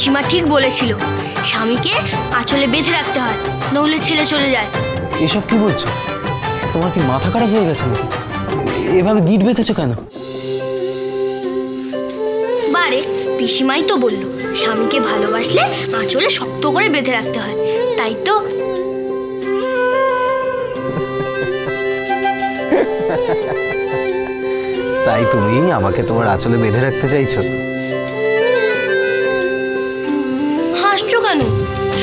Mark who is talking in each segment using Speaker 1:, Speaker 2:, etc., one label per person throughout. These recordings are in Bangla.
Speaker 1: ঠিক বলেছিল স্বামীকে আঁচলে বেঁধে রাখতে হয় নইলে ছেলে চলে যায়।
Speaker 2: এসব কি বলছো? তোমার কি মাথা খারাপ হয়ে গেছে নাকি? এভাবে গিট বেঁধেছো কেন?
Speaker 1: বারে পিসিমাই তো বলল স্বামীকে ভালোবাসলে আঁচলে শক্ত করে বেঁধে রাখতে হয় তাই তো।
Speaker 2: তাই তুমি আমাকে তোমার আঁচলে বেঁধে রাখতে চাইছো?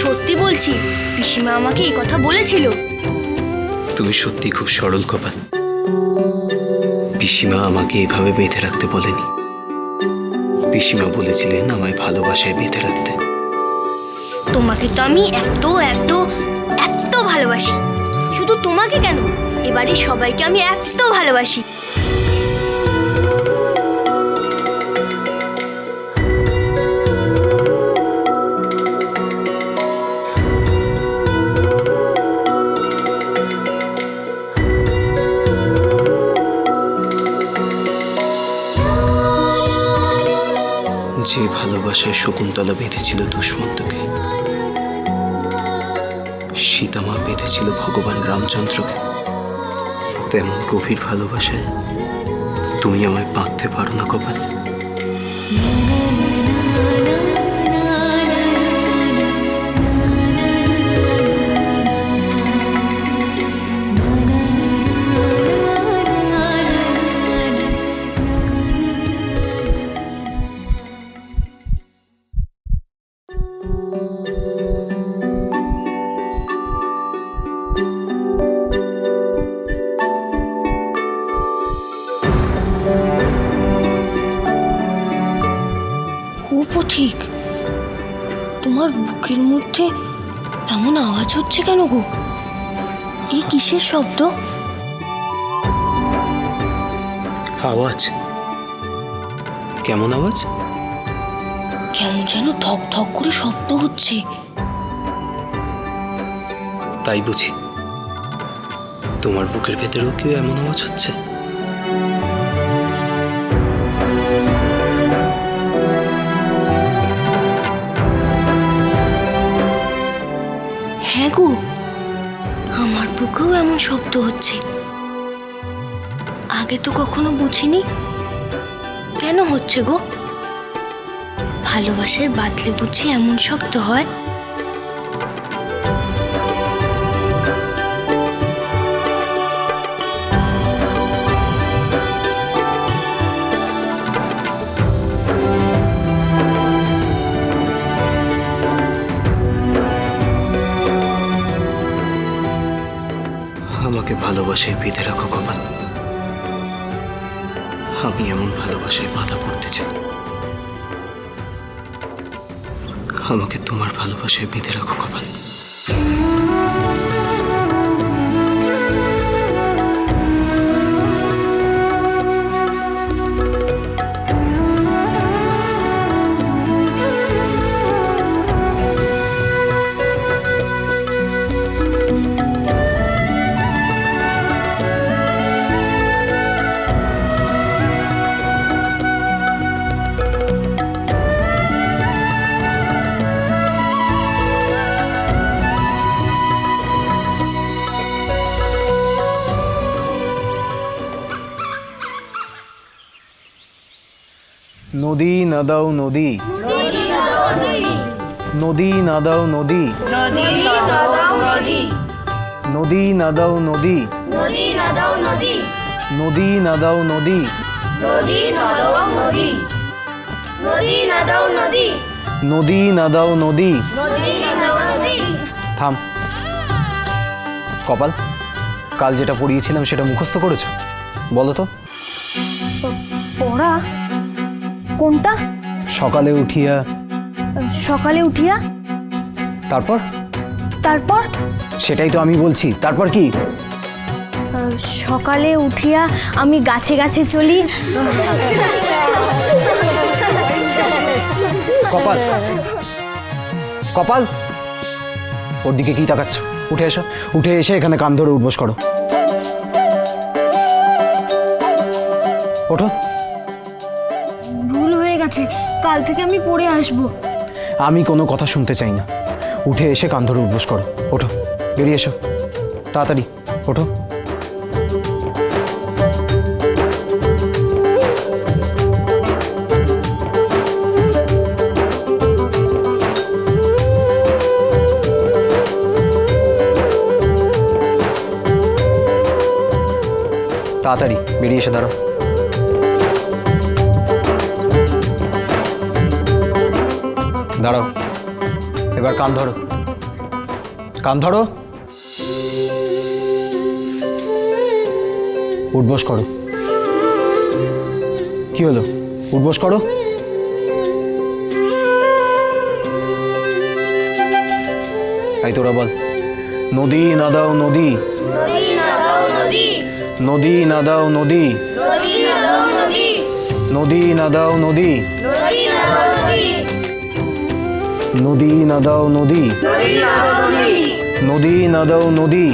Speaker 1: সত্যি বলছি পিসিমা আমাকে এই কথা বলেছিল।
Speaker 3: তুমি সত্যি খুব সরল কপাল। পিসিমা আমাকে এভাবে বেঁধে রাখতে বলেনি। পিসিমা বলেছিলেন আমায় ভালোবাসায় বেঁধে রাখতে।
Speaker 1: তোমাকে তো আমি এত এত এত ভালোবাসি। শুধু তোমাকে কেন? এবারে সবাইকে আমি এত ভালোবাসি।
Speaker 3: যে ভালোবাসায় শকুন্তলা বেঁধেছিল দুষ্মন্তকে। সীতামা বেঁধেছিল ভগবান রামচন্দ্রকে। তেমন গভীর ভালোবাসায় তুমি আমায় বাঁধতে পারো না কপাল।
Speaker 1: ঠিক। তোমার বুকের মধ্যে এমন আওয়াজ হচ্ছে কেন গো? এই কিসের শব্দ?
Speaker 3: আওয়াজ? কেমন আওয়াজ?
Speaker 1: কেমন যেন ধক ধক করে শব্দ হচ্ছে।
Speaker 3: তাই বুঝি। তোমার বুকের ভেতরেও কেউ এমন আওয়াজ হচ্ছে?
Speaker 1: হ্যাঁ গো আমার বুকেও এমন শব্দ হচ্ছে। আগে তো কখনো বুঝিনি। কেন হচ্ছে গো? ভালোবাসায় বাদলে বুঝি এমন শব্দ হয়।
Speaker 3: আমাকে ভালোবাসায় বেঁধে রাখো কপাল আমি এমন ভালোবাসায় বাধা পড়তে চাই। আমাকে তোমার ভালোবাসায় বেঁধে রাখো কপাল।
Speaker 2: নদী না দাও নদী? নদী না দাও নদী। নদী না দাও নদী। নদী না দাও নদী। নদী না দাও নদী। থাম। কপাল, কাল যেটা পড়িয়েছিলাম সেটা মুখস্থ করেছ? বলো তো।
Speaker 4: পড়া? কোনটা?
Speaker 2: সকালে উঠিয়া।
Speaker 4: সকালে উঠিয়া?
Speaker 2: তারপর?
Speaker 4: তারপর?
Speaker 2: সেটাই তো আমি বলছি। তারপর কি?
Speaker 4: সকালে উঠিয়া আমি গাছে গাছে চলি।
Speaker 2: কপাল। কপাল? ওর দিকে কি তাকাচ্ছ? উঠে এসো। উঠে এসে এখানে কান ধরে উঠবোস করো। ওঠো।
Speaker 4: গেছে। কাল থেকে আমি পড়ে আসব।
Speaker 2: আমি কোনো কথা শুনতে চাই না। উঠে এসে কান ধরে উঠবোস করো। ওঠো, বেরিয়ে এসো। তাড়াতাড়ি, ওঠো। তাড়াতাড়ি, বেরিয়ে এসে দাঁড়াও। দাঁড়াও। এবার কান ধরো। কান ধরো। উঠবোস করো। কি হলো? উঠবোস করো। এই তোরা বল। নদী না দাও নদী। নদী না দাও নদী। নদী না দাও নদী। নদী না দাও নদী। নদী না দাও নদী।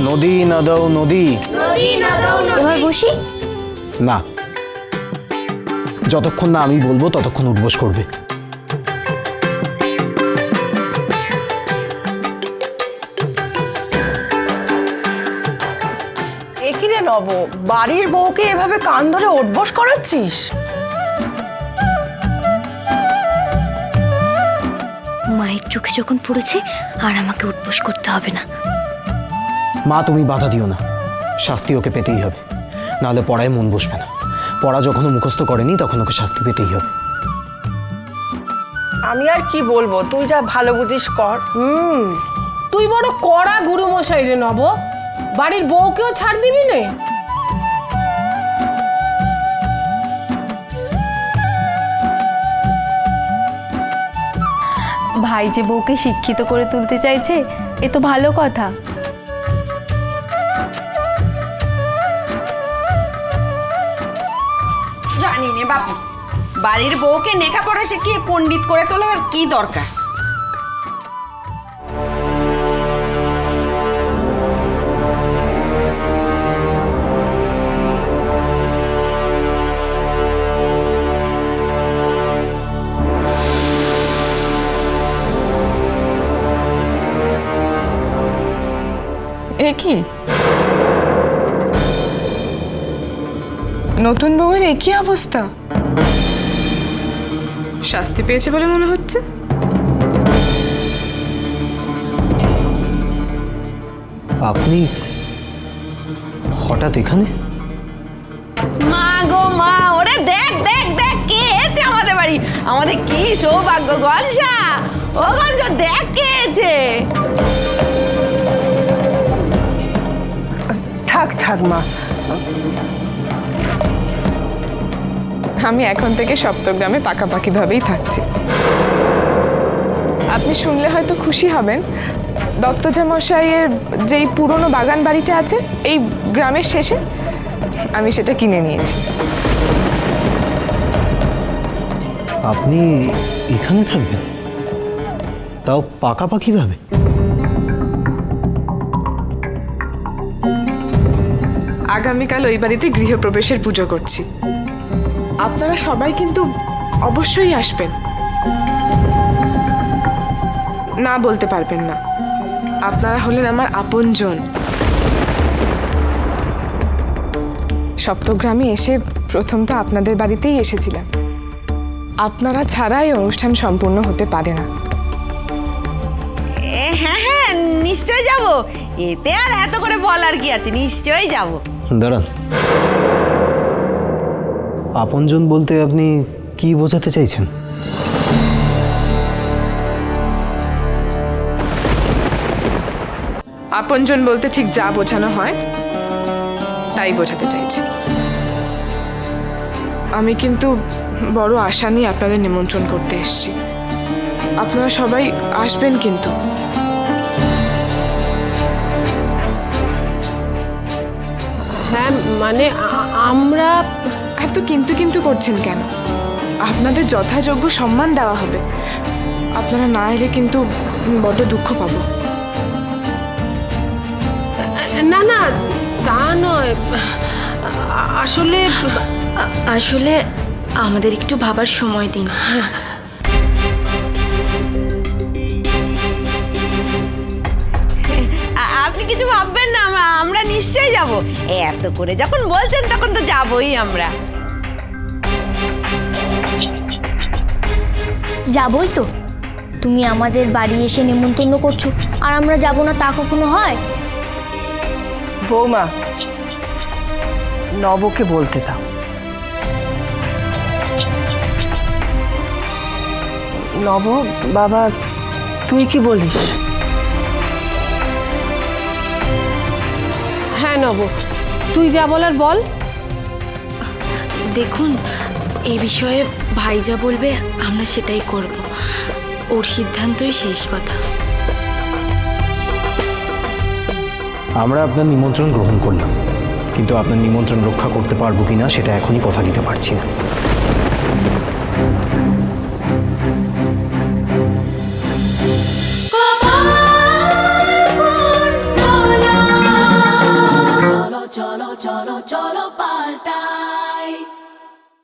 Speaker 2: নদী না দাও নদী।
Speaker 4: এবার বসি।
Speaker 2: না। যতক্ষণ না আমি বলব ততক্ষণ উঠবোস করবে।
Speaker 5: নব বাড়ির বউকে এভাবে কান ধরে ওঠবস করাচ্ছিস?
Speaker 1: চোখে যখন পড়েছে আর আমাকে উঠবোস করতে হবে না।
Speaker 2: মা তুমি বাধা দিও না। শাস্তি ওকে পেতেই হবে। নাহলে পড়ায় মন বসবে না। পড়া যখন ও মুখস্থ করেনি তখন ওকে শাস্তি পেতেই হবে।
Speaker 5: আমি আর কি বলব? তুই যা ভালো বুঝিস কর।
Speaker 6: হুম। তুই বড় কড়া গুরু মশাই রে নব। বাড়ির বউকেও ছাড় দিবি নে?
Speaker 7: ভাই যে বউকে শিক্ষিত করে তুলতে চাইছে, এ তো ভালো কথা।
Speaker 8: জানি নে বাপু, বাড়ির বউকে লেখাপড়া শিখিয়ে পণ্ডিত করে তোলার কি দরকার?
Speaker 9: এ নতুন বউয়ের একই অবস্থা? শাস্তি পেয়েছে বলে মনে হচ্ছে?
Speaker 2: আপনি হঠাৎ এখানে?
Speaker 8: মা গো মা ওরে দেখ দেখ দেখ কে এসে আমাদের বাড়ি? আমাদের কি সৌভাগ্য গনসা ও গনসা দেখ কে এসে
Speaker 5: থাক থাক মা
Speaker 9: আমি এখন থেকে সপ্তগ্রামে পাকাপাকিভাবেই থাকছি। আপনি শুনলে হয়তো খুশি হবেন। দত্তজা মশাইয়ের যেই পুরনো বাগান বাড়িটা আছে এই গ্রামের শেষে আমি সেটা কিনে নিয়েছি।
Speaker 2: আপনি এখানে থাকবেন? তাও পাকাপাকিভাবে?
Speaker 9: আগামীকাল ওই বাড়িতে গৃহপ্রবেশের পুজো করছি। আপনারা সবাই কিন্তু অবশ্যই আসবেন। না বলতে পারবেন না। আপনারা হলেন আমার আপনজন। সপ্তগ্রামে এসে প্রথম তো আপনাদের বাড়িতেই এসেছিলাম। আপনারা ছাড়া এই অনুষ্ঠান সম্পূর্ণ হতে পারে না।
Speaker 8: হ্যাঁ হ্যাঁ নিশ্চয়ই যাব। এতে আর এত করে বলার কি আছে? নিশ্চয়ই যাব।
Speaker 2: দাঁড়ান। আপনজন বলতে আপনি কি বোঝাতে চাইছেন?
Speaker 9: আপনজন বলতে ঠিক যা বোঝানো হয়, তাই বোঝাতে চাইছি। আমি কিন্তু বড় আশা নিয়ে আপনাদের নিমন্ত্রণ করতে এসেছি। আপনারা সবাই আসবেন কিন্তু।
Speaker 6: হ্যাঁ মানে আমরা
Speaker 9: এত কিন্তু কিন্তু করছেন কেন? আপনাদের যথাযোগ্য সম্মান দেওয়া হবে। আপনারা না এলে কিন্তু বড্ড দুঃখ পাব।
Speaker 6: না না তা নয়। আসলে
Speaker 1: আসলে আমাদের একটু ভাবার সময় দিন।
Speaker 8: আপনি কিছু ভাববেন আমরা নিশ্চয়ই যাব। এত করে যখন বলছেন তখন তো যাবই আমরা।
Speaker 1: যাবই তো। তুমি আমাদের বাড়ি এসে নেমন্তন্ন করছ আর আমরা যাব না তা কখনো হয়?
Speaker 6: বৌমা নবকে বলতে দাও। নব বাবা তুই কি বলিস?
Speaker 10: হ্যাঁ নব। তুই যা বলার বল।
Speaker 11: দেখুন এ বিষয়ে ভাই যা বলবে আমরা সেটাই করব। ওর সিদ্ধান্তই শেষ কথা।
Speaker 2: আমরা আপনার নিমন্ত্রণ গ্রহণ করলাম। কিন্তু আপনার নিমন্ত্রণ রক্ষা করতে পারব কিনা সেটা এখনই কথা দিতে পারছি না।